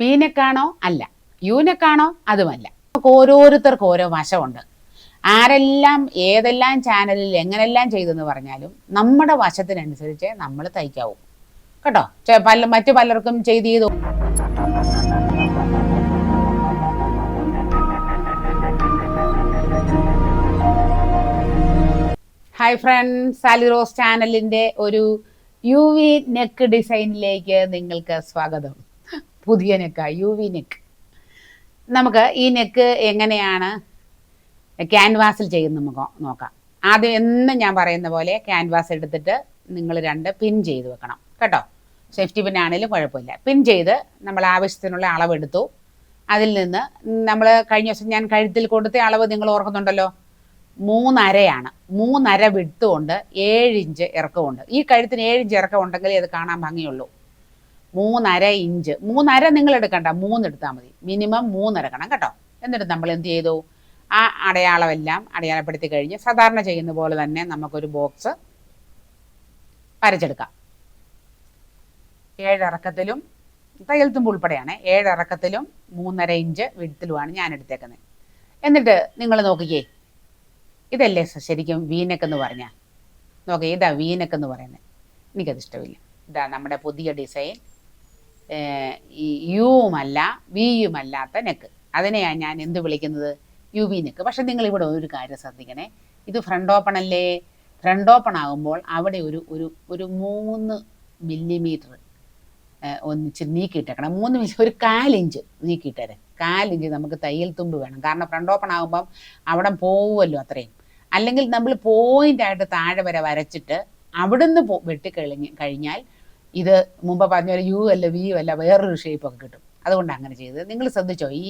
പീനെക്കാണോ അല്ല. യൂനക്കാണോ അതുമല്ല. നമുക്ക് ഓരോരുത്തർക്കും ഓരോ വശമുണ്ട്. ആരെല്ലാം ഏതെല്ലാം ചാനലിൽ എങ്ങനെല്ലാം ചെയ്തെന്ന് പറഞ്ഞാലും നമ്മുടെ വശത്തിനനുസരിച്ച് നമ്മൾ തയ്ക്കാവൂ. കേട്ടോ? പല മറ്റു പലർക്കും ചെയ്ത് ചെയ്തു ഹായ് ഫ്രണ്ട്സ് സാലി റോസ് ചാനലിന്റെ ഒരു യു വി നെക്ക് ഡിസൈനിലേക്ക് നിങ്ങൾക്ക് സ്വാഗതം. പുതിയ നെക്ക് യു വി നെക്ക് നമുക്ക് ഈ നെക്ക് എങ്ങനെയാണ് ക്യാൻവാസിൽ ചെയ്യുന്ന നമുക്ക് നോക്കാം. ആദ്യം എന്ന് ഞാൻ പറയുന്ന പോലെ ക്യാൻവാസ് എടുത്തിട്ട് നിങ്ങൾ രണ്ട് പിൻ ചെയ്ത് വെക്കണം. കേട്ടോ? സേഫ്റ്റി പിൻ ആണെങ്കിലും കുഴപ്പമില്ല. പിൻ ചെയ്ത് നമ്മൾ ആവശ്യത്തിനുള്ള അളവെടുത്തു. അതിൽ നിന്ന് നമ്മൾ കഴിഞ്ഞ ദിവസം ഞാൻ കഴുത്തിൽ കൊടുത്ത അളവ് നിങ്ങൾ ഓർക്കുന്നുണ്ടല്ലോ? മൂന്നരയാണ്. മൂന്നര വിട്ടുകൊണ്ട് ഏഴിഞ്ച് ഇറക്കമുണ്ട്. ഈ കഴുത്തിന് ഏഴിഞ്ച് ഇഞ്ച് ഇറക്കം ഉണ്ടെങ്കിലേ അത് കാണാൻ ഭംഗിയുള്ളൂ. മൂന്നര ഇഞ്ച്. മൂന്നര നിങ്ങൾ എടുക്കണ്ട. മൂന്ന് എടുത്താൽ മതി. മിനിമം മൂന്നെടുക്കണം കേട്ടോ. എന്നിട്ട് നമ്മൾ എന്ത് ചെയ്തു? ആ അടയാളമെല്ലാം അടയാളപ്പെടുത്തി കഴിഞ്ഞ് സാധാരണ ചെയ്യുന്ന പോലെ തന്നെ നമുക്കൊരു ബോക്സ് വരച്ചെടുക്കാം. ഏഴിറക്കത്തിലും തയ്യൽത്തുമ്പ് ഉൾപ്പെടെയാണ്. ഏഴിറക്കത്തിലും മൂന്നര ഇഞ്ച് വിടുത്തിലുമാണ് ഞാൻ എടുത്തേക്കുന്നത്. എന്നിട്ട് നിങ്ങൾ നോക്കിക്കേ. ഇതല്ലേ ശരിക്കും വീനക്ക് എന്ന് പറഞ്ഞാൽ നോക്കേ ഇതാ വീനക്ക് എന്ന് പറയുന്നത്. എനിക്കത് ഇഷ്ടമില്ല. ഇതാ നമ്മുടെ പുതിയ ഡിസൈൻ. യുവുമല്ല വിയുമല്ലാത്ത നെക്ക്. അതിനെയാണ് ഞാൻ എന്ത് വിളിക്കുന്നത്? U V neck. പക്ഷെ നിങ്ങൾ ഇവിടെ ഒരു കാര്യം ശ്രദ്ധിക്കണേ. ഇത് ഫ്രണ്ട് ഓപ്പൺ അല്ലേ? ഫ്രണ്ട് ഓപ്പൺ ആകുമ്പോൾ അവിടെ ഒരു ഒരു ഒരു മൂന്ന് മില്ലിമീറ്റർ ഒന്നിച്ച് നീക്കിയിട്ടേക്കണം. മൂന്ന് മില്ലി ഒരു കാലിഞ്ച് നീക്കിയിട്ടേരെ. കാലിഞ്ച് നമുക്ക് തയ്യൽ തുമ്പ് വേണം. കാരണം ഫ്രണ്ട് ഓപ്പൺ ആകുമ്പം അവിടെ പോവുമല്ലോ അത്രയും. അല്ലെങ്കിൽ നമ്മൾ പോയിന്റ് ആയിട്ട് താഴെ വരെ വരച്ചിട്ട് അവിടുന്ന് വെട്ടിക്കഴിഞ്ഞ് കഴിഞ്ഞാൽ ഇത് മുമ്പ് പറഞ്ഞ പോലെ യു അല്ല വി അല്ല വേറൊരു ഷേപ്പൊക്കെ കിട്ടും. അതുകൊണ്ട് അങ്ങനെ ചെയ്തത്. നിങ്ങൾ ശ്രദ്ധിച്ചോ ഈ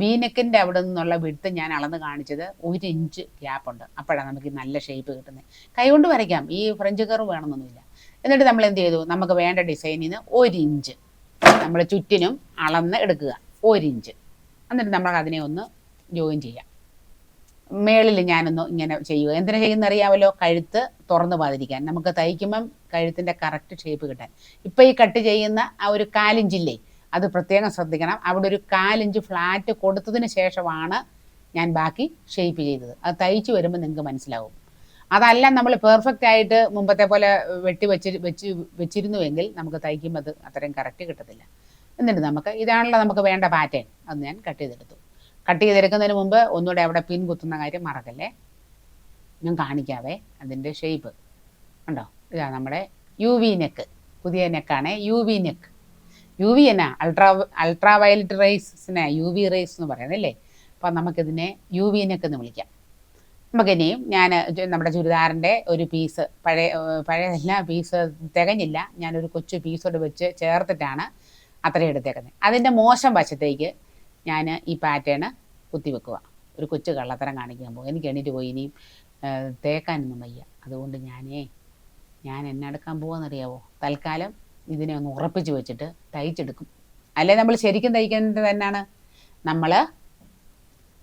ബീനക്കിന്റെ അവിടെ നിന്നുള്ള വിടുത്ത് ഞാൻ അളന്ന് കാണിച്ചത് ഒരു ഇഞ്ച് ഗ്യാപ്പുണ്ട് അപ്പോഴാണ് നമുക്ക് നല്ല ഷേപ്പ് കിട്ടുന്നത് കൈകൊണ്ട് വരയ്ക്കാം. ഈ ഫ്രഞ്ച് കർവ് വേണമെന്നൊന്നുമില്ല. എന്നിട്ട് നമ്മൾ എന്ത് ചെയ്തു? നമുക്ക് വേണ്ട ഡിസൈനിന് ഒരു ഇഞ്ച് നമ്മൾ ചുറ്റിനും അളന്ന് എടുക്കുക. ഒരു ഇഞ്ച് എന്നിട്ട് നമ്മൾ അതിനെ ഒന്ന് ജോയിൻ ചെയ്യാം. മേളിൽ ഞാനൊന്ന് ഇങ്ങനെ ചെയ്യുക. എന്തിനാ ചെയ്യുന്ന അറിയാമല്ലോ? കഴുത്ത് തുറന്നു പാതിരിക്കാൻ. നമുക്ക് തയ്ക്കുമ്പം കഴുത്തിന്റെ കറക്റ്റ് ഷേപ്പ് കിട്ടാൻ. ഇപ്പം ഈ കട്ട് ചെയ്യുന്ന ആ ഒരു കാലിഞ്ചില്ലേ അത് പ്രത്യേകം ശ്രദ്ധിക്കണം. അവിടെ ഒരു കാലിഞ്ച് ഫ്ലാറ്റ് കൊടുത്തതിന് ശേഷമാണ് ഞാൻ ബാക്കി ഷേപ്പ് ചെയ്തത്. അത് തയ്ച്ചു വരുമ്പോൾ നിങ്ങൾക്ക് മനസ്സിലാവും. അതല്ല നമ്മൾ പെർഫെക്റ്റ് ആയിട്ട് മുമ്പത്തെ പോലെ വെട്ടി വെച്ച് വെച്ച് വെച്ചിരുന്നുവെങ്കിൽ നമുക്ക് തയ്ക്കുമ്പോൾ അത് അത്രയും കറക്റ്റ് കിട്ടത്തില്ല. എന്നിട്ട് നമുക്ക് ഇതാണല്ലോ നമുക്ക് വേണ്ട പാറ്റേൺ അത് ഞാൻ കട്ട് ചെയ്തെടുത്തു. കട്ട് ചെയ്തെടുക്കുന്നതിന് മുമ്പ് ഒന്നുകൂടെ അവിടെ പിൻ കുത്തുന്ന കാര്യം മറക്കല്ലേ? ഞാൻ കാണിക്കാവേ അതിന്റെ ഷേപ്പ് ഉണ്ടോ ഇതാ നമ്മുടെ യു വി നെക്ക് പുതിയ നെക്കാണ് U V neck U V എന്നാ അൾട്രാ അൾട്രാ വയലറ്റ് റേസിനെ യു വി റേസ് എന്ന് പറയുന്നത് അല്ലേ? അപ്പോൾ നമുക്കിതിനെ യു വി നെക്ക് എന്ന് വിളിക്കാം. നമുക്കിനിയും ഞാൻ നമ്മുടെ ചുരിദാറിന്റെ ഒരു പീസ് പഴയ പഴയ എല്ലാ പീസ് തികഞ്ഞില്ല. ഞാനൊരു കൊച്ചു പീസോട് വെച്ച് ചേർത്തിട്ടാണ് അത്രയും എടുത്തേക്കുന്നത്. അതിന്റെ മോശം വശത്തേക്ക് ഞാൻ ഈ പാറ്റേൺ കുത്തിവെക്കുക ഒരു കൊച്ചു കള്ളത്തരം കാണിക്കാൻ പോകും. എനിക്ക് എണീറ്റ് പോയി ഇനിയും തേക്കാനൊന്നും വയ്യ. അതുകൊണ്ട് ഞാനേ ഞാൻ എന്നെ എടുക്കാൻ പോകാമെന്നറിയാവോ തൽക്കാലം ഇതിനെ ഒന്ന് ഉറപ്പിച്ച് വെച്ചിട്ട് തയ്ച്ചെടുക്കും. അല്ലേ നമ്മൾ ശരിക്കും തയ്ക്കേണ്ടത് തന്നെയാണ് നമ്മൾ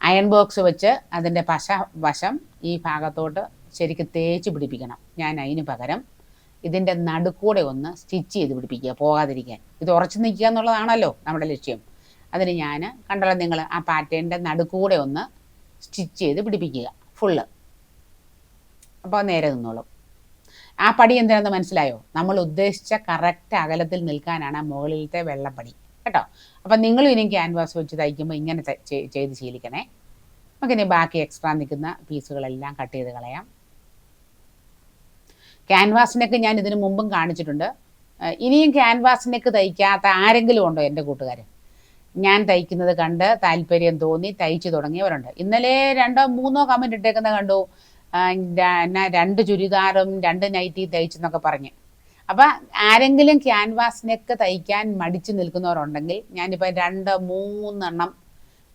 അയൺ ബോക്സ് വെച്ച് അതിന്റെ പശ വശം ഈ ഭാഗത്തോട്ട് ശരിക്കും തേച്ച് പിടിപ്പിക്കണം. ഞാൻ അതിന് പകരം ഇതിന്റെ നടുക്കൂടെ ഒന്ന് സ്റ്റിച്ച് ചെയ്ത് പിടിപ്പിക്കുക പോകാതിരിക്കാൻ. ഇത് ഉറച്ചു നിൽക്കുക എന്നുള്ളതാണല്ലോ നമ്മുടെ ലക്ഷ്യം. അതിന് ഞാൻ കണ്ടല്ലോ നിങ്ങൾ ആ പാറ്റേണിന്റെ നടുക്കൂടെ ഒന്ന് സ്റ്റിച്ച് ചെയ്ത് പിടിപ്പിക്കുക ഫുള്ള് അപ്പോൾ നേരെ നിന്നോളും. ആ പടി എന്താണെന്ന് മനസ്സിലായോ? നമ്മൾ ഉദ്ദേശിച്ച കറക്റ്റ് അകലത്തിൽ നിൽക്കാനാണ് മുകളിലത്തെ വെള്ളപ്പടി. കേട്ടോ? അപ്പം നിങ്ങളും ഇനി ക്യാൻവാസ് വെച്ച് തയ്ക്കുമ്പോൾ ഇങ്ങനെ ചെയ്ത് ശീലിക്കണേ. നമുക്കിനി ബാക്കി എക്സ്ട്രാ നിൽക്കുന്ന പീസുകളെല്ലാം കട്ട് ചെയ്ത് കളയാം. ക്യാൻവാസിനൊക്കെ ഞാൻ ഇതിനു മുമ്പും കാണിച്ചിട്ടുണ്ട്. ഇനിയും ക്യാൻവാസിനൊക്കെ തയ്ക്കാത്ത ആരെങ്കിലും ഉണ്ടോ എന്റെ കൂട്ടുകാർ ഞാൻ തയ്ക്കുന്നത് കണ്ട് താല്പര്യം തോന്നി തയ്ച്ചു തുടങ്ങിയവരുണ്ട്. ഇന്നലെ രണ്ടോ മൂന്നോ കമന്റ് ഇട്ടേക്കുന്നത് കണ്ടു. രണ്ട് ചുരിദാറും രണ്ട് നൈറ്റി തയ്ച്ചെന്നൊക്കെ പറഞ്ഞ്. അപ്പം ആരെങ്കിലും ക്യാൻവാസിനൊക്കെ തയ്ക്കാൻ മടിച്ചു നിൽക്കുന്നവരുണ്ടെങ്കിൽ ഞാനിപ്പോൾ രണ്ട് മൂന്നെണ്ണം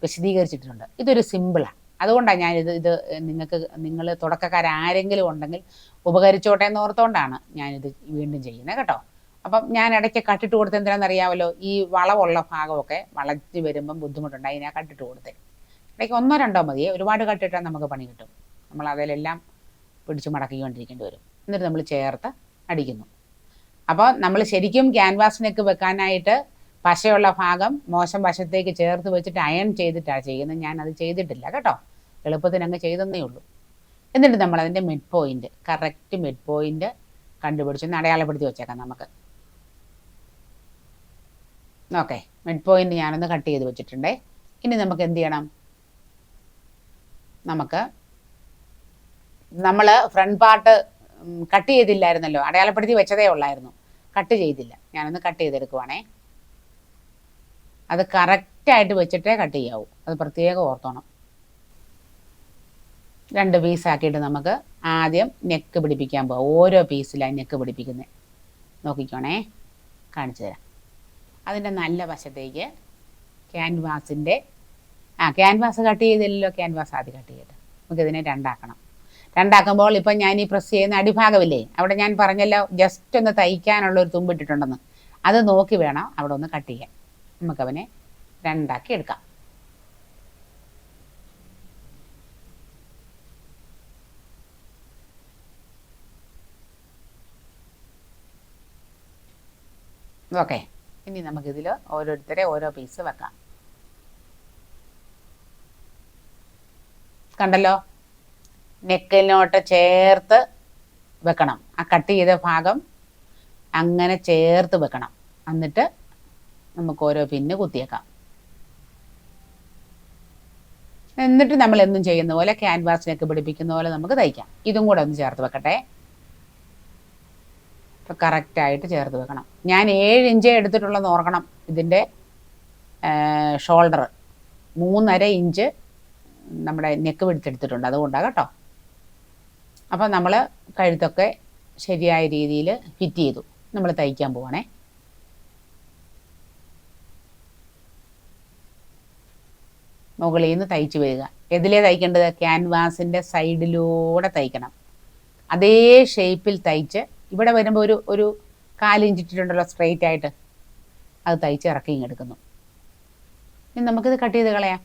വിശദീകരിച്ചിട്ടുണ്ട്. ഇതൊരു സിമ്പിളാണ് അതുകൊണ്ടാണ് ഞാനിത് ഇത് നിങ്ങൾക്ക് നിങ്ങൾ തുടക്കക്കാരാരെങ്കിലും ഉണ്ടെങ്കിൽ ഉപകരിച്ചോട്ടെ എന്ന് ഓർത്തുകൊണ്ടാണ് ഞാനിത് വീണ്ടും ചെയ്യുന്നത് കേട്ടോ. അപ്പം ഞാൻ ഇടയ്ക്ക് കട്ടിട്ട് കൊടുത്ത് എന്തിനാണെന്ന് അറിയാമല്ലോ ഈ വളവുള്ള ഭാഗമൊക്കെ വളച്ച് വരുമ്പം ബുദ്ധിമുട്ടുണ്ടായി ഞാൻ കട്ടിട്ട് കൊടുത്തേ. ഇടയ്ക്ക് ഒന്നോ രണ്ടോ മതിയേ ഒരുപാട് കട്ടിട്ടാൽ നമുക്ക് പണി കിട്ടും. നമ്മൾ അതിലെല്ലാം പിടിച്ച് മടക്കിക്കൊണ്ടിരിക്കേണ്ടി വരും. എന്നിട്ട് നമ്മൾ ചേർത്ത് അടിക്കുന്നു. അപ്പോൾ നമ്മൾ ശരിക്കും ക്യാൻവാസിനൊക്കെ വെക്കാനായിട്ട് പശയുള്ള ഭാഗം മോശം വശത്തേക്ക് ചേർത്ത് വെച്ചിട്ട് അയൺ ചെയ്തിട്ടാണ് ചെയ്യുന്നത്. ഞാൻ അത് ചെയ്തിട്ടില്ല കേട്ടോ. എളുപ്പത്തിന് അങ്ങ് ചെയ്തെന്നേ ഉള്ളൂ. എന്നിട്ട് നമ്മൾ അതിന്റെ mid point correct mid point കണ്ടുപിടിച്ച് അടയാളപ്പെടുത്തി വെച്ചേക്കാം നമുക്ക്. ഓക്കെ മിഡ് പോയിന്റ് ഞാനൊന്ന് കട്ട് ചെയ്ത് വെച്ചിട്ടുണ്ടേ. ഇനി നമുക്ക് എന്ത് ചെയ്യണം? നമുക്ക് നമ്മൾ ഫ്രണ്ട് പാർട്ട് കട്ട് ചെയ്തില്ലായിരുന്നല്ലോ. അടയാളപ്പെടുത്തി വെച്ചതേ ഉള്ളായിരുന്നു. കട്ട് ചെയ്തില്ല. ഞാനൊന്ന് കട്ട് ചെയ്തെടുക്കുവാണേ. അത് കറക്റ്റായിട്ട് വെച്ചിട്ടേ കട്ട് ചെയ്യാവൂ. അത് പ്രത്യേകം ഓർത്തോണം. രണ്ട് പീസാക്കിയിട്ട് നമുക്ക് ആദ്യം നെക്ക് പിടിപ്പിക്കാൻ പോവാം. ഓരോ പീസിലായി നെക്ക് പിടിപ്പിക്കുന്നത് നോക്കിക്കോണേ. കാണിച്ചു തരാം. അതിന്റെ നല്ല വശത്തേക്ക് ക്യാൻവാസിന്റെ ആ ക്യാൻവാസ് കട്ട് ചെയ്തില്ലല്ലോ ക്യാൻവാസ് ആദ്യം കട്ട് ചെയ്തിട്ട് നമുക്കിതിനെ രണ്ടാക്കണം. രണ്ടാക്കുമ്പോൾ ഇപ്പം ഞാൻ ഈ പ്രസ് ചെയ്യുന്ന അടിഭാഗമില്ലേ അവിടെ ഞാൻ പറഞ്ഞല്ലോ ജസ്റ്റ് ഒന്ന് തയ്ക്കാനുള്ള ഒരു തുമ്പിട്ടിട്ടുണ്ടെന്ന് അത് നോക്കി വേണം അവിടെ ഒന്ന് കട്ട് ചെയ്യാൻ. നമുക്കവനെ രണ്ടാക്കി എടുക്കാം. ഓക്കെ. ഇനി നമുക്കിതിൽ ഓരോരുത്തരെ ഓരോ പീസ് വെക്കാം. കണ്ടല്ലോ? നെക്കിനോട്ട് ചേർത്ത് വെക്കണം. ആ കട്ട് ചെയ്ത ഭാഗം അങ്ങനെ ചേർത്ത് വെക്കണം. എന്നിട്ട് നമുക്ക് ഓരോ പിന്ന് കുത്തിയേക്കാം. എന്നിട്ട് നമ്മൾ എന്നും ചെയ്യുന്ന പോലെ ക്യാൻവാസിനൊക്കെ പിടിപ്പിക്കുന്ന പോലെ നമുക്ക് തയ്ക്കാം. ഇതും കൂടെ ഒന്ന് ചേർത്ത് വെക്കട്ടെ. ഇപ്പം കറക്റ്റായിട്ട് ചേർത്ത് വെക്കണം. ഞാൻ ഏഴ് ഇഞ്ചേ എടുത്തിട്ടുള്ളതെന്ന് ഓർക്കണം ഇതിന്റെ ഷോൾഡർ മൂന്നര ഇഞ്ച് നമ്മുടെ നെക്ക് പിടിച്ചെടുത്തിട്ടുണ്ട് അതുകൊണ്ടാണ് കേട്ടോ. അപ്പം നമ്മൾ കഴുത്തൊക്കെ ശരിയായ രീതിയിൽ ഫിറ്റ് ചെയ്തു. നമ്മൾ തയ്ക്കാൻ പോവാണേ. മുകളിൽ നിന്ന് തയ്ച്ചു വരിക. എതിലേ തയ്ക്കേണ്ടത്? ക്യാൻവാസിന്റെ സൈഡിലൂടെ തയ്ക്കണം. അതേ ഷേപ്പിൽ തയ്ച്ച് ഇവിടെ വരുമ്പോൾ ഒരു ഒരു കാലിഞ്ചിട്ടിട്ടുണ്ടല്ലോ സ്ട്രെയിറ്റ് ആയിട്ട്. അത് തയ്ച്ച് ഇറക്കി എടുക്കുന്നു. ഇനി നമുക്കിത് കട്ട് ചെയ്ത് കളയാം.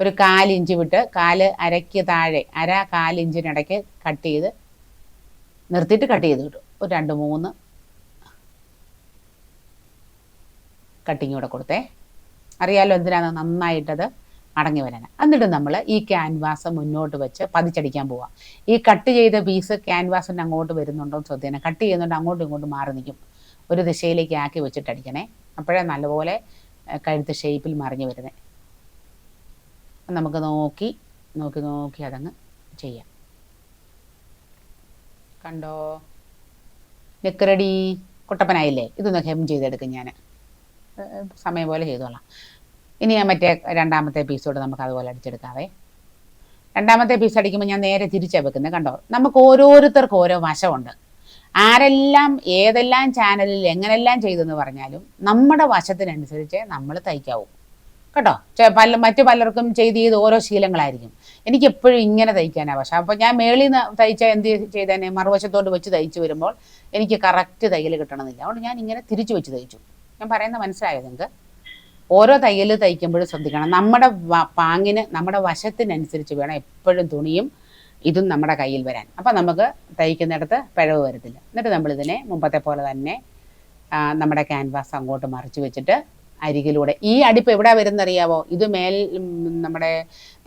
ഒരു കാലിഞ്ച് വിട്ട് കാൽ അരയ്ക്ക് താഴെ അര കാലിഞ്ചിനിടയ്ക്ക് കട്ട് ചെയ്ത് നിർത്തിയിട്ട് കട്ട് ചെയ്ത് കിട്ടും. ഒരു രണ്ട് മൂന്ന് കട്ടിങ് കൂടെ കൊടുത്തേ. അറിയാലോ എന്തിനാണ് നന്നായിട്ടത്? അടങ്ങി വരാൻ. എന്നിട്ട് നമ്മൾ ഈ ക്യാൻവാസ് മുന്നോട്ട് വെച്ച് പതിച്ചടിക്കാൻ പോവാം. ഈ കട്ട് ചെയ്ത പീസ് ക്യാൻവാസിന്റെ അങ്ങോട്ട് വരുന്നുണ്ടോ എന്ന് ശ്രദ്ധിക്കണം കട്ട് ചെയ്യുന്നുണ്ട് അങ്ങോട്ടും ഇങ്ങോട്ടും മാറി നിൽക്കും. ഒരു ദിശയിലേക്ക് ആക്കി വെച്ചിട്ട് അടിക്കണേ. അപ്പോഴേ നല്ലപോലെ കഴുത്ത് ഷേപ്പിൽ മറിഞ്ഞ് വരുന്നത് നമുക്ക് നോക്കി നോക്കി നോക്കി അതങ്ങ് ചെയ്യാം. കണ്ടോ? നെക്ക് റെഡി കുട്ടപ്പനായില്ലേ? ഇതൊന്ന് ഹെം ചെയ്തെടുക്കും ഞാൻ സമയം പോലെ ചെയ്തോളാം. ഇനി ഞാൻ മറ്റേ രണ്ടാമത്തെ എപ്പിസോഡ് നമുക്ക് അതുപോലെ അടിച്ചെടുക്കാവേ. രണ്ടാമത്തെ പീസ് അടിക്കുമ്പോൾ ഞാൻ നേരെ തിരിച്ചാണ് വെക്കുന്നത് കണ്ടോ? നമുക്ക് ഓരോരുത്തർക്കും ഓരോ വശമുണ്ട്. ആരെല്ലാം ഏതെല്ലാം ചാനലിൽ എങ്ങനെല്ലാം ചെയ്തെന്ന് പറഞ്ഞാലും നമ്മുടെ വശത്തിനനുസരിച്ച് നമ്മൾ തയ്ക്കാവൂ. കേട്ടോ? പല മറ്റു പലർക്കും ചെയ്ത് ചെയ്ത് ഓരോ ശീലങ്ങളായിരിക്കും. എനിക്ക് എപ്പോഴും ഇങ്ങനെ തയ്ക്കാനാണ് പക്ഷെ അപ്പോൾ ഞാൻ മേളിൽ നിന്ന് തയ്ച്ച എന്ത് ചെയ്തേനെ? മറുവശത്തോട്ട് വെച്ച് തയ്ച്ച് വരുമ്പോൾ എനിക്ക് കറക്റ്റ് തയ്യൽ കിട്ടണമെന്നില്ല. അതുകൊണ്ട് ഞാൻ ഇങ്ങനെ തിരിച്ചു വെച്ച് തയ്ച്ചു. ഞാൻ പറയുന്നത് മനസ്സിലായോ നിങ്ങൾക്ക്? ഓരോ തയ്യൽ തയ്ക്കുമ്പോഴും ശ്രദ്ധിക്കണം. നമ്മുടെ പാങ്ങിന് നമ്മുടെ വശത്തിനനുസരിച്ച് വേണം എപ്പോഴും തുണിയും ഇതും നമ്മുടെ കയ്യിൽ വരാൻ. അപ്പം നമുക്ക് തയ്ക്കുന്നിടത്ത് പിഴവ് വരത്തില്ല. എന്നിട്ട് നമ്മളിതിനെ മുമ്പത്തെ പോലെ തന്നെ നമ്മുടെ ക്യാൻവാസ് അങ്ങോട്ട് മറിച്ച് വെച്ചിട്ട് അരികിലൂടെ. ഈ അടിപ്പ് എവിടെ വരുന്നറിയാവോ? ഇത് മേൽ നമ്മുടെ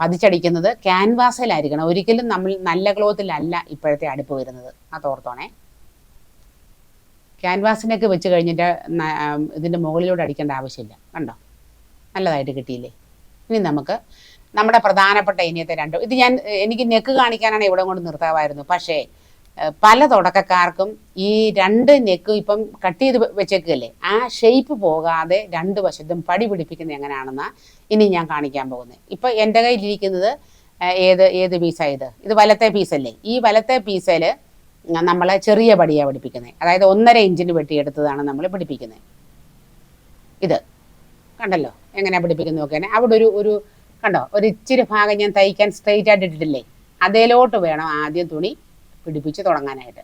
പതിച്ചടിക്കുന്നത് ക്യാൻവാസിലായിരിക്കണം ഒരിക്കലും നമ്മൾ നല്ല ക്ലോത്തിലല്ല ഇപ്പോഴത്തെ അടുപ്പ് വരുന്നത്. ആ തോർത്തോണേ. ക്യാൻവാസിനൊക്കെ വെച്ച് കഴിഞ്ഞിട്ട് ഇതിന്റെ മുകളിലൂടെ അടിക്കേണ്ട ആവശ്യമില്ല. കണ്ടോ? നല്ലതായിട്ട് കിട്ടിയില്ലേ? ഇനി നമുക്ക് നമ്മുടെ പ്രധാനപ്പെട്ട ഇനിയത്തെ രണ്ട് ഇത് ഞാൻ എനിക്ക് നെക്ക് കാണിക്കാനാണ് ഇവിടെ കൊണ്ട് നിർത്താമായിരുന്നു പക്ഷേ പല തുടക്കക്കാർക്കും ഈ രണ്ട് നെക്ക് ഇപ്പം കട്ട് ചെയ്ത് വെച്ചേക്കല്ലേ ആ ഷേപ്പ് പോകാതെ രണ്ട് വശത്തും പടി പിടിപ്പിക്കുന്നത് എങ്ങനെയാണെന്ന് ഇനി ഞാൻ കാണിക്കാൻ പോകുന്നത്. ഇപ്പം എന്റെ കയ്യിലിരിക്കുന്നത് ഏത് ഏത് പീസാണ് ഇത്? ഇത് വലത്തെ പീസല്ലേ ഈ വലത്തെ പീസിൽ നമ്മൾ ചെറിയ പടിയാണ് പഠിപ്പിക്കുന്നത് അതായത് ഒന്നര ഇഞ്ചിന് വെട്ടിയെടുത്തതാണ് നമ്മൾ പിടിപ്പിക്കുന്നത്. ഇത് കണ്ടല്ലോ? എങ്ങനെയാണ് പിടിപ്പിക്കുന്നത് നോക്കിയാൽ അവിടെ ഒരു ഒരു കണ്ടോ? ഒരു ഇച്ചിരി ഭാഗം ഞാൻ തയ്ക്കാൻ സ്ട്രെയിറ്റ് ആയിട്ട് ഇട്ടിട്ടില്ലേ? അതേലോട്ട് വേണം ആദ്യം തുണി പിടിപ്പിച്ച് തുടങ്ങാനായിട്ട്.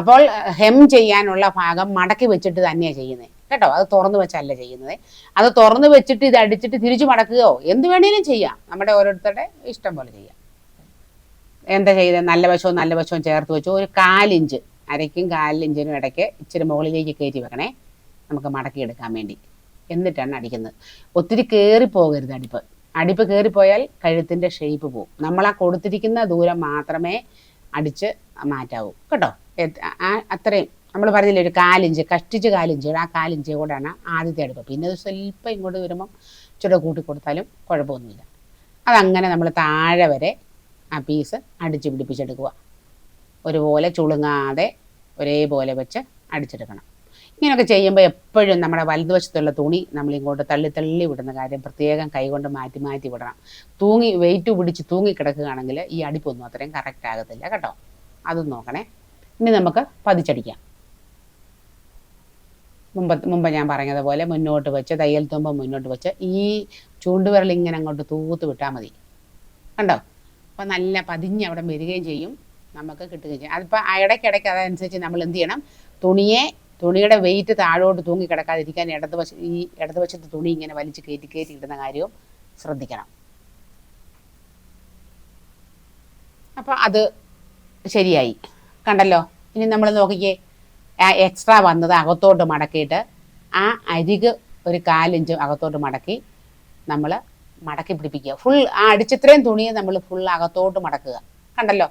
അപ്പോൾ ഹെം ചെയ്യാനുള്ള ഭാഗം മടക്കി വെച്ചിട്ട് തന്നെയാണ് ചെയ്യുന്നത് കേട്ടോ? അത് തുറന്നു വെച്ചല്ല ചെയ്യുന്നത്. അത് തുറന്നു വെച്ചിട്ട് ഇത് അടിച്ചിട്ട് തിരിച്ചു മടക്കുകയോ എന്ത് വേണേലും ചെയ്യാം. നമ്മുടെ ഓരോരുത്തരുടെ ഇഷ്ടം പോലെ ചെയ്യാം. എന്താ ചെയ്തത് നല്ല വശവും നല്ല വശവും ചേർത്ത് വെച്ചു. ഒരു കാലിഞ്ച്. അരയ്ക്കും കാലിഞ്ചിനും ഇടയ്ക്ക് ഇച്ചിരി മുകളിലേക്ക് കയറ്റി വെക്കണേ. നമുക്ക് മടക്കി എടുക്കാൻ വേണ്ടി. എന്നിട്ടാണ് അടിക്കുന്നത്. ഒത്തിരി കയറി പോകരുത് അടിപ്പ്. അടിപ്പ് കയറിപ്പോയാൽ കഴുത്തിന്റെ ഷേപ്പ് പോകും നമ്മൾ ആ കൊടുത്തിരിക്കുന്ന ദൂരം മാത്രമേ അടിച്ച് മാറ്റാവൂ. കേട്ടോ? അത്രയും. നമ്മൾ പറഞ്ഞില്ലേ ഒരു കാലിഞ്ച് കഷ്ടിച്ച് കാലിഞ്ച് ആ കാലിഞ്ച് കൂടെയാണ് ആദ്യത്തെ അടുപ്പ്. പിന്നെ അത് സ്വല്പം ഇങ്ങോട്ട് വരുമ്പം ചുട കൂട്ടി കൊടുത്താലും കുഴപ്പമൊന്നുമില്ല. അതങ്ങനെ നമ്മൾ താഴെ വരെ ആ പീസ് അടിച്ച് പിടിപ്പിച്ചെടുക്കുക. ഒരുപോലെ ചുളുങ്ങാതെ ഒരേപോലെ വെച്ച് അടിച്ചെടുക്കണം. ഇങ്ങനെയൊക്കെ ചെയ്യുമ്പോൾ എപ്പോഴും നമ്മുടെ വലതുവശത്തുള്ള തുണി നമ്മൾ ഇങ്ങോട്ട് തള്ളി തള്ളി വിടുന്ന കാര്യം പ്രത്യേകം കൈകൊണ്ട് മാറ്റി മാറ്റി വിടണം. തൂങ്ങി വെയിറ്റ് പിടിച്ച് തൂങ്ങി കിടക്കുകയാണെങ്കിൽ ഈ അടിപ്പൊന്നും അത്രയും കറക്റ്റ് ആകത്തില്ല കേട്ടോ. അതും നോക്കണേ. ഇനി നമുക്ക് പതിച്ചടിക്കാം. മുമ്പ് മുമ്പ് ഞാൻ പറഞ്ഞതുപോലെ മുന്നോട്ട് വെച്ച് തയ്യൽ തുമ്പ് മുന്നോട്ട് വെച്ച് ഈ ചൂണ്ടുവിരൽ ഇങ്ങനെ അങ്ങോട്ട് തൂത്ത് വിട്ടാൽ മതി. കണ്ടോ? അപ്പോൾ നല്ല പതിഞ്ഞ് അവിടെ വരികയും ചെയ്യും. നമുക്ക് കിട്ടുകയും ചെയ്യും. അതിപ്പോൾ ഇടയ്ക്കിടയ്ക്ക് അതനുസരിച്ച് നമ്മൾ എന്ത് ചെയ്യണം? തുണിയെ തുണിയുടെ വെയിറ്റ് താഴോട്ട് തൂങ്ങി കിടക്കാതിരിക്കാൻ ഇടതുവശ ഈ ഇടതുവശത്ത് തുണി ഇങ്ങനെ വലിച്ച് കയറ്റി കയറ്റി ഇടുന്ന കാര്യവും ശ്രദ്ധിക്കണം. അപ്പോൾ അത് ശരിയായി. കണ്ടല്ലോ? ഇനി നമ്മൾ നോക്കിക്കേ ആ എക്സ്ട്രാ വന്നത് അകത്തോട്ട് മടക്കിയിട്ട് ആ അരിക് ഒരു കാലിഞ്ച് അകത്തോട്ട് മടക്കി നമ്മൾ മടക്കി പിടിപ്പിക്കുക. ഫുൾ ആ അടിച്ചിത്രയും തുണിയെ നമ്മൾ ഫുൾ അകത്തോട്ട് മടക്കുക. കണ്ടല്ലോ?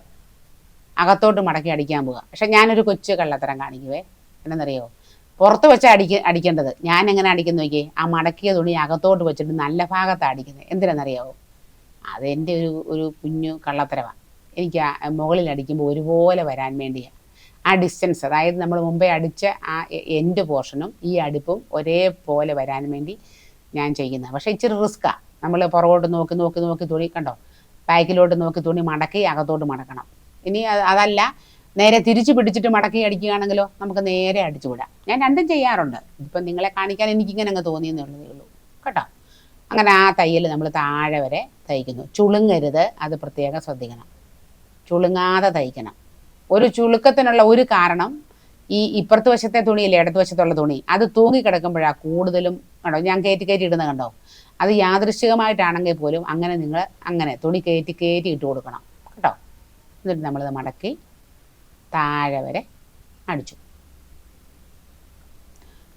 അകത്തോട്ട് മടക്കി അടിക്കാൻ പോവുക. പക്ഷെ ഞാനൊരു കൊച്ചു കള്ളത്തരം കാണിക്കുവേ. എന്നറിയോ പുറത്ത് വെച്ച് അടിക്ക അടിക്കേണ്ടത്. ഞാൻ എങ്ങനെ അടിക്കുന്നു നോക്കിയേ? ആ മടക്കിയ തുണി അകത്തോട്ട് വെച്ചിട്ട് നല്ല ഭാഗത്താണ് അടിക്കുന്നത് എന്തിനാണെന്നറിയാവോ അതെന്റെ ഒരു ഒരു കുഞ്ഞു കള്ളത്തരവാണ് എനിക്ക് മുകളിൽ അടിക്കുമ്പോൾ ഒരുപോലെ വരാൻ വേണ്ടിയാണ് ആ ഡിസ്റ്റൻസ് അതായത് നമ്മൾ മുമ്പേ അടിച്ച ആ എൻഡ് പോർഷനും ഈ അടുപ്പും ഒരേപോലെ വരാൻ വേണ്ടി ഞാൻ ചെയ്യുന്നത്. പക്ഷേ ഇച്ചിരി റിസ്ക്കാണ് നമ്മൾ പുറകോട്ട് നോക്കി നോക്കി നോക്കി തുണി കണ്ടോ? ബാക്കിലോട്ട് നോക്കി തുണി മടക്കി അകത്തോട്ട് മടക്കണം. ഇനി അതല്ല നേരെ തിരിച്ചു പിടിച്ചിട്ട് മടക്കി അടിക്കുകയാണെങ്കിലോ നമുക്ക് നേരെ അടിച്ചു വിടാം ഞാൻ രണ്ടും ചെയ്യാറുണ്ട്. ഇപ്പം നിങ്ങളെ കാണിക്കാൻ എനിക്കിങ്ങനെ അങ്ങ് തോന്നിയെന്നുള്ളതേ ഉള്ളൂ. കേട്ടോ? അങ്ങനെ ആ തയ്യൽ നമ്മൾ താഴെ വരെ തയ്ക്കുന്നു. ചുളുങ്ങരുത് അത് പ്രത്യേകം ശ്രദ്ധിക്കണം. ചുളുങ്ങാതെ തയ്ക്കണം. ഒരു ചുളുക്കത്തിനുള്ള ഒരു കാരണം ഈ ഇപ്പുറത്ത് വശത്തെ തുണിയില്ലേ ഇടത്ത് വശത്തുള്ള തുണി? അത് തൂങ്ങി കിടക്കുമ്പോഴാണ് കൂടുതലും കണ്ടോ? ഞാൻ കയറ്റി കയറ്റി ഇടുന്ന കണ്ടോ? അത് യാദൃശ്ചികമായിട്ടാണെങ്കിൽ പോലും അങ്ങനെ നിങ്ങൾ അങ്ങനെ തുണി കയറ്റി കയറ്റി ഇട്ട് കൊടുക്കണം. കേട്ടോ? എന്നിട്ട് നമ്മളത് മടക്കി താഴെ വരെ അടിച്ചു.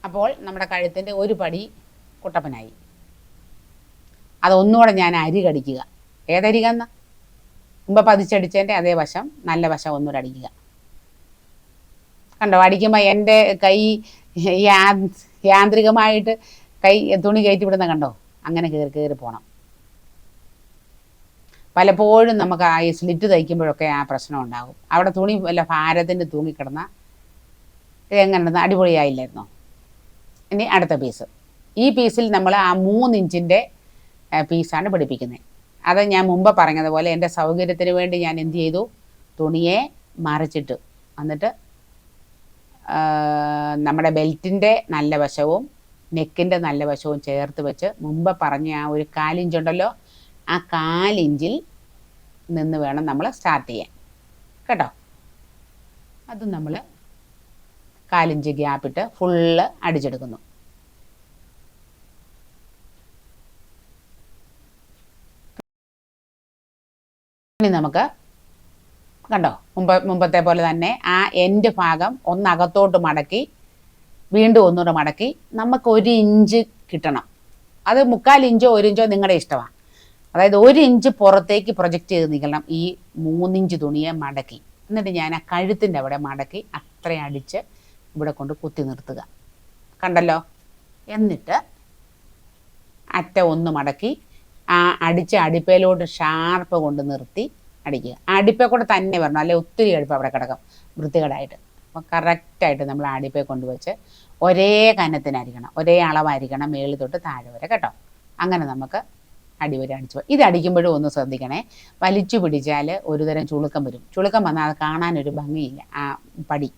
അപ്പോൾ നമ്മുടെ കഴുത്തിന്റെ ഒരു പടി കുട്ടപ്പനായി. അതൊന്നുകൂടെ ഞാൻ അരി കടിക്കുക. ഏതരികന്ന മുമ്പ് പതിച്ചടിച്ചതിന്റെ അതേ വശം നല്ല വശം ഒന്നുകൂടെ അടിക്കുക. കണ്ടോ അടിക്കുമ്പോൾ എന്റെ കൈ യാന്ത്രികമായിട്ട് കൈ തുണി കയറ്റി വിടുന്ന കണ്ടോ? അങ്ങനെ കയറി കയറി പോകണം പലപ്പോഴും നമുക്ക് ആ സ്ലിറ്റ് തയ്ക്കുമ്പോഴൊക്കെ ആ പ്രശ്നം ഉണ്ടാകും. അവിടെ തുണി വല്ല ഭാരത്തിന്റെ തൂങ്ങിക്കിടന്ന എങ്ങനെ അടിപൊളിയായില്ലായിരുന്നോ? ഇനി അടുത്ത പീസ് ഈ പീസിൽ നമ്മൾ ആ മൂന്നിഞ്ചിന്റെ പീസാണ് പിടിപ്പിക്കുന്നത് അത് ഞാൻ മുമ്പ് പറഞ്ഞതുപോലെ എന്റെ സൗകര്യത്തിന് വേണ്ടി ഞാൻ എന്ത് ചെയ്തു? തുണിയെ മറിച്ചിട്ടു. എന്നിട്ട് നമ്മുടെ ബെൽറ്റിന്റെ നല്ല വശവും നെക്കിന്റെ നല്ല വശവും ചേർത്ത് വെച്ച് മുമ്പ് പറഞ്ഞ ആ ഒരു കാലിഞ്ചുണ്ടല്ലോ ആ കാലിഞ്ചിൽ നിന്ന് വേണം നമ്മൾ സ്റ്റാർട്ട് ചെയ്യാൻ. കേട്ടോ? അത് നമ്മൾ കാലിഞ്ച് ഗ്യാപ്പിട്ട് ഫുള്ള് അടിച്ചെടുക്കുന്നു. ഇനി നമുക്ക് കണ്ടോ? മുമ്പ് മുമ്പത്തെ പോലെ തന്നെ ആ എൻഡ് ഭാഗം ഒന്നകത്തോട്ട് മടക്കി വീണ്ടും ഒന്നുകൂടെ മടക്കി നമുക്ക് ഒരു ഇഞ്ച് കിട്ടണം. അത് മുക്കാൽ ഇഞ്ചോ ഒരു ഇഞ്ചോ നിങ്ങളുടെ ഇഷ്ടമാണ് അതായത് ഒരു ഇഞ്ച് പുറത്തേക്ക് പ്രൊജക്റ്റ് ചെയ്ത് നിൽക്കണം. ഈ മൂന്നിഞ്ച് തുണിയെ മടക്കി. എന്നിട്ട് ഞാൻ ആ കഴുത്തിന്റെ അവിടെ മടക്കി അത്ര അടിച്ച് ഇവിടെ കൊണ്ട് കുത്തി നിർത്തുക. കണ്ടല്ലോ? എന്നിട്ട് അറ്റ ഒന്ന് മടക്കി ആ അടിച്ച അടിപ്പയിലോട്ട് ഷാർപ്പ് കൊണ്ട് നിർത്തി അടിക്കുക. അടിപ്പേ കൂടെ തന്നെ വരണം. അല്ലെ ഒത്തിരി അടുപ്പ് അവിടെ കിടക്കും വൃത്തികേടായിട്ട്. അപ്പോൾ കറക്റ്റായിട്ട് നമ്മൾ അടിപ്പേ കൊണ്ടുവച്ച് ഒരേ കനത്തിനായിരിക്കണം ഒരേ അളവായിരിക്കണം മേളിൽ തൊട്ട് താഴെ വരെ കേട്ടോ? അങ്ങനെ നമുക്ക് അടിവരെ അടിച്ചു. ഇത് അടിക്കുമ്പോഴും ഒന്ന് ശ്രദ്ധിക്കണേ. വലിച്ചു പിടിച്ചാൽ ഒരുതരം ചുളുക്കം വരും. ചുളുക്കം വന്നാൽ അത് കാണാനൊരു ഭംഗിയില്ല. ആ പടി.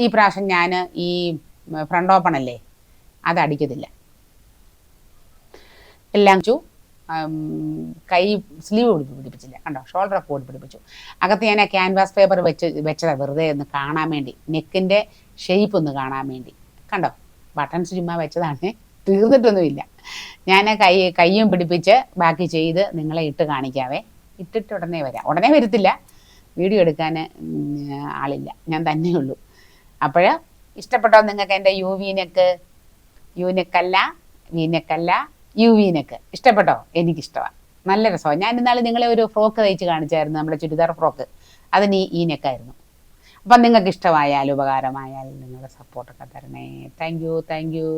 ഈ പ്രാവശ്യം ഞാൻ ഈ ഫ്രണ്ട് ഓപ്പൺ അല്ലേ? അത് അടിക്കത്തില്ല. എല്ലാം ചു കൈ സ്ലീവ് പിടിപ്പിച്ചില്ല. കണ്ടോ? ഷോൾഡർ ഒക്കെ പിടിപ്പിച്ചു. അകത്ത് ഞാൻ ആ ക്യാൻവാസ് പേപ്പർ വെച്ച് വെച്ചതാണ് വെറുതെ ഒന്ന് കാണാൻ വേണ്ടി. നെക്കിന്റെ ഷേപ്പ് ഒന്ന് കാണാൻ വേണ്ടി. കണ്ടോ? ബട്ടൺസ് ചുമ്മാ വെച്ചതാണ്. തീർന്നിട്ടൊന്നുമില്ല. ഞാൻ കൈ കയ്യും പിടിപ്പിച്ച് ബാക്കി ചെയ്ത് നിങ്ങളെ ഇട്ട് കാണിക്കാവേ. ഇട്ടിട്ട് ഉടനെ വരാം. ഉടനെ വരത്തില്ല. വീഡിയോ എടുക്കാൻ ആളില്ല. ഞാൻ തന്നെ ഉള്ളൂ. അപ്പോൾ ഇഷ്ടപ്പെട്ടോ നിങ്ങൾക്ക് എന്റെ യു വീനക്ക് യൂനക്കല്ല വീനക്കല്ല യു വീനക്ക് ഇഷ്ടപ്പെട്ടോ? എനിക്കിഷ്ടമാണ് നല്ല രസമാണ് ഞാൻ ഇന്നാൾ നിങ്ങളെ ഒരു ഫ്രോക്ക് തയ്ച്ച് കാണിച്ചായിരുന്നു നമ്മുടെ ചുരിദാർ ഫ്രോക്ക്. അതിന് ഈ നെക്കായിരുന്നു. അപ്പം നിങ്ങൾക്ക് ഇഷ്ടമായാൽ ഉപകാരമായാൽ നിങ്ങളുടെ സപ്പോർട്ടൊക്കെ തരണേ. Thank you thank you